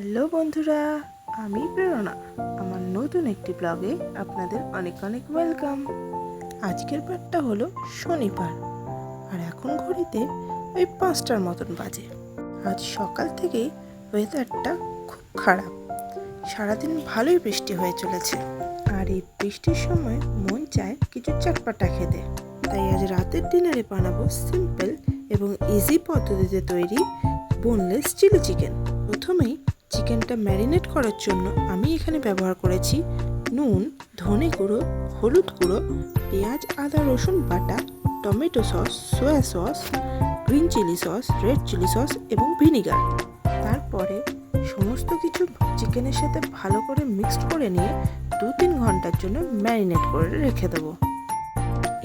Hello বন্ধুরা, আমি প্রেরণা। আমার নতুন একটি ব্লগে আপনাদের অনেক অনেক ওয়েলকাম। আজকের পার্টটা হলো শনিবার, আর এখন ঘড়িতে ওই পাঁচটার মতন বাজে। আজ সকাল থেকেই ওয়েদারটা খুব খারাপ। সারাদিন ভালোই বৃষ্টি হয়ে চলেছে, আর এই বৃষ্টির সময় মন চায় কিছু চটপাটা খেতে। তাই আজ রাতের ডিনারে বানাবো সিম্পল এবং ইজি পদ্ধতিতে তৈরি বোনলেস চিলি চিকেন প্রথমেই চিকেনটা ম্যারিনেট করার জন্য আমি এখানে ব্যবহার করেছি নুন, ধনে গুঁড়ো, হলুদ গুঁড়ো, পেঁয়াজ, আদা, রসুন বাটা, tomato sauce, soya sauce, green chilli sauce, red chilli sauce এবং ভিনিগার। তারপরে সমস্ত কিছু চিকেনের সাথে ভালো করে মিক্সড করে নিয়ে দু তিন ঘণ্টার জন্য ম্যারিনেট করে রেখে দেবো।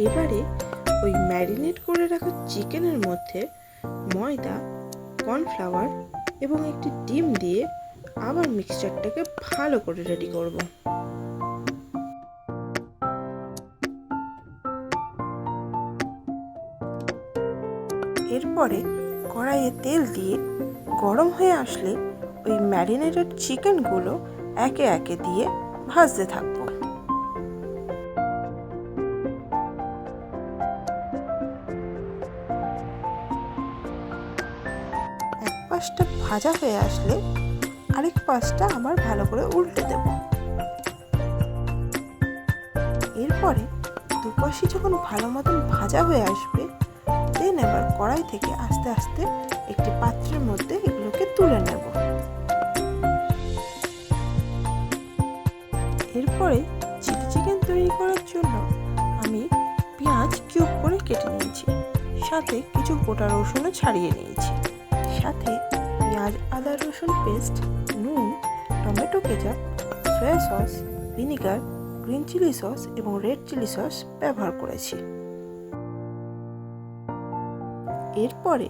এবারে ওই ম্যারিনেট করে রাখা চিকেনের মধ্যে ময়দা, কর্নফ্লাওয়ার এবং একটি ডিম দিয়ে আবার মিক্সচারটাকে ভালো করে রেডি করব। এরপরে কড়াইয়ে তেল দিয়ে গরম হয়ে আসলে ওই ম্যারিনেটেড চিকেনগুলো একে একে দিয়ে ভাজতে থাকব। পাশটা ভাজা হয়ে আসলে আরেক পাশটা আবার ভালো করে উল্টে দেব। এরপরে দুপাশই যখন ভালো মতন ভাজা হয়ে আসবে দেন এবার কড়াই থেকে আস্তে আস্তে একটি পাত্রের মধ্যে এগুলোকে তুলে নেব। এরপরে চিলি চিকেন তৈরি করার জন্য আমি পেঁয়াজ কিউব করে কেটে নিয়েছি, সাথে কিছু গোটা রসুনও ছাড়িয়ে নিয়েছি। সাথে পেঁয়াজ, আদা, রসুন পেস্ট, নুন, tomato ketchup, soya sauce, vinegar, green chilli sauce এবং রেড চিলি সস ব্যবহার করেছি। এরপরে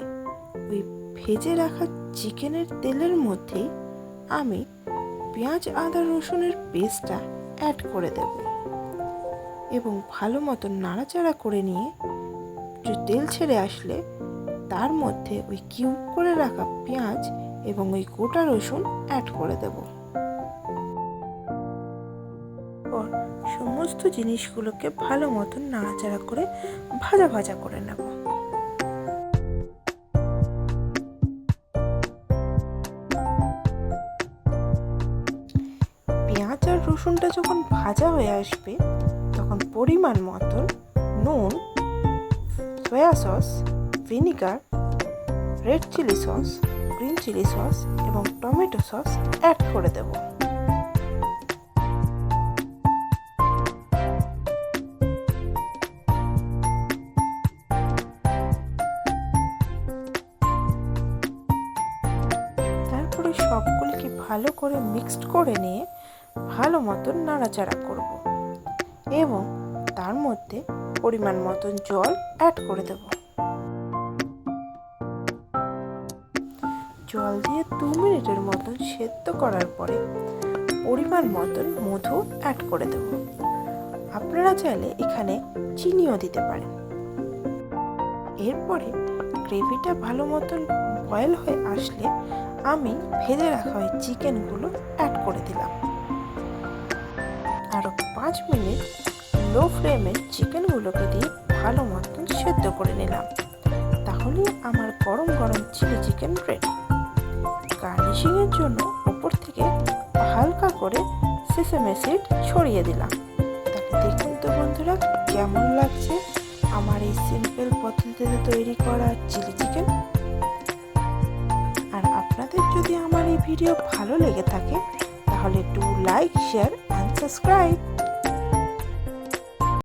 ওই ভেজে রাখা চিকেনের তেলের মধ্যেই আমি পেঁয়াজ, আদা, রসুনের পেস্টটা অ্যাড করে দেব এবং ভালো মতো নাড়াচাড়া করে নিয়ে একটু তেল ছেড়ে আসলে তার মধ্যে ওই কিউব করে রাখা পেঁয়াজ এবং ওই গোটা রসুন অ্যাড করে দেব। সমস্ত জিনিসগুলোকে ভালো মতন নাড়াচাড়া করে ভাজা ভাজা করে নেব। পেঁয়াজ আর রসুনটা যখন ভাজা হয়ে আসবে, তখন পরিমাণ মতন নুন, soya sauce vinegar, red chilli sauce, green chilli sauce এবং টমেটো সস অ্যাড করে দেব। তারপরে সবগুলিকে ভালো করে মিক্সড করে নিয়ে ভালো মতন নাড়াচাড়া করব এবং তার মধ্যে পরিমাণ মতন জল অ্যাড করে দেব। জল দিয়ে দু মিনিটের মতন সেদ্ধ করার পরে পরিমাণ মতন মধু অ্যাড করে দেব। আপনারা চাইলে এখানে চিনিও দিতে পারেন। এরপরে গ্রেভিটা ভালো মতন বয়েল হয়ে আসলে আমি ভেজে রাখা ওই চিকেনগুলো অ্যাড করে দিলাম। আরও পাঁচ মিনিট লো ফ্লেমে চিকেনগুলোকে দিয়ে ভালো মতন সেদ্ধ করে নিলাম। তাহলে আমার গরম গরম চিলি চিকেন রেডি গার্নিশিংয়ের জন্য ওপর থেকে হালকা করে সেসেমে সিড ছড়িয়ে দিলাম। তাহলে দেখুন তো বন্ধুরা, কেমন লাগছে আমার এই সিম্পল পদ্ধতিতে তৈরি করা চিলি চিকেন আর আপনাদের যদি আমার এই ভিডিও ভালো লেগে থাকে, তাহলে একটু লাইক শেয়ার অ্যান্ড সাবস্ক্রাইব